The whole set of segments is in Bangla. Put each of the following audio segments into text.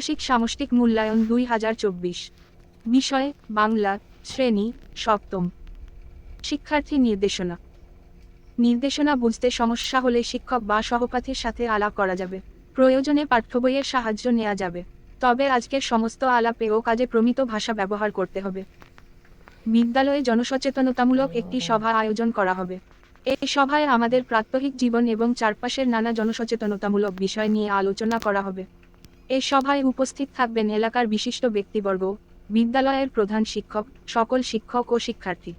ষান্মাসিক সামষ্টিক মূল্যায়ন দুই হাজার চব্বিশ। বিষয় বাংলা, শ্রেণি, সপ্তম। শিক্ষার্থী নির্দেশনা। নির্দেশনা বুঝতে সমস্যা হলে শিক্ষক বা সহপাঠীর সাথে আলাপ করা যাবে। প্রয়োজনে পাঠ্য বইয়ের সাহায্য নেওয়া যাবে। তবে আজকের সমস্ত আলাপে ও কাজে প্রমিত ভাষা ব্যবহার করতে হবে। বিদ্যালয়ে জনসচেতনতামূলক একটি সভা আয়োজন করা হবে। এই সভায় আমাদের প্রাত্যহিক জীবন এবং চারপাশের নানা জনসচেতনতামূলক বিষয় নিয়ে আলোচনা করা হবে। এই সভায় উপস্থিত থাকবেন এলাকার বিশিষ্ট ব্যক্তিবর্গ, বিদ্যালয়ের প্রধান শিক্ষক, সকল শিক্ষক ও শিক্ষার্থী।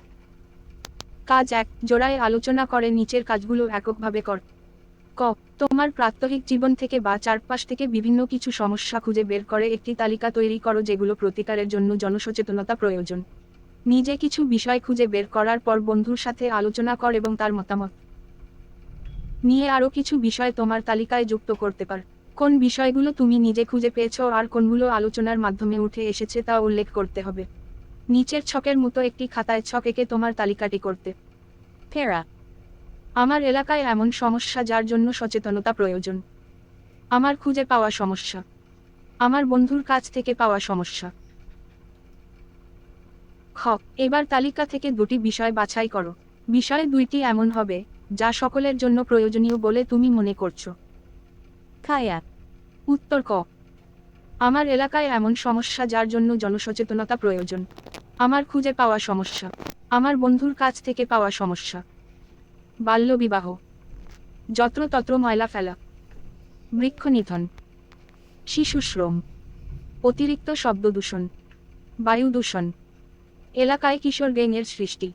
কাজ এক, জোড়ায় আলোচনা করে নিচের কাজগুলো এককভাবে কর। ক, তোমার প্রাত্যহিক জীবন থেকে বা চারপাশ থেকে বিভিন্ন কিছু সমস্যা খুঁজে বের করে একটি তালিকা তৈরি করো যেগুলো প্রতিকারের জন্য জনসচেতনতা প্রয়োজন। নিজে কিছু বিষয় খুঁজে বের করার পর বন্ধুর সাথে আলোচনা কর এবং তার মতামত। নিয়ে আরও কিছু বিষয় তোমার তালিকায় যুক্ত করতে পার। কোন বিষয়গুলো তুমি নিজে খুঁজে পেয়েছ আর কোনগুলো আলোচনার মাধ্যমে উঠে এসেছে তা উল্লেখ করতে হবে। নিচের ছকের মতো একটি খাতায় ছক একে তোমার তালিকাটি করতে। ফেরা। আমার এলাকায় এমন সমস্যা যার জন্য সচেতনতা প্রয়োজন। আমার খুঁজে পাওয়া সমস্যা। আমার বন্ধুর কাছ থেকে পাওয়া সমস্যা। খ। এবার তালিকা থেকে দুটি বিষয় বাছাই করো। বিষয় দুইটি এমন হবে, যা সকলের জন্য প্রয়োজনীয় বলে তুমি মনে করছ। খায়া। উত্তর ক। আমার এলাকায় এমন সমস্যা যার জন্য জনসচেতনতা প্রয়োজন। আমার খুঁজে পাওয়া সমস্যা। আমার বন্ধুর কাছ থেকে পাওয়া সমস্যা। বাল্যবিবাহ। যত্রতত্র ময়লা ফেলা। বৃক্ষ নিধন। শিশু শ্রম। অতিরিক্ত শব্দ দূষণ। বায়ু দূষণ। এলাকায় কিশোর গ্যাংয়ের সৃষ্টি।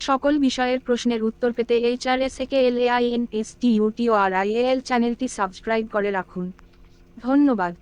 সকল বিষয়ের প্রশ্নের উত্তর পেতে এইচ আর এস একে L A I N S T U T O R I L চ্যানেলটি সাবস্ক্রাইব করে রাখুন। ধন্যবাদ।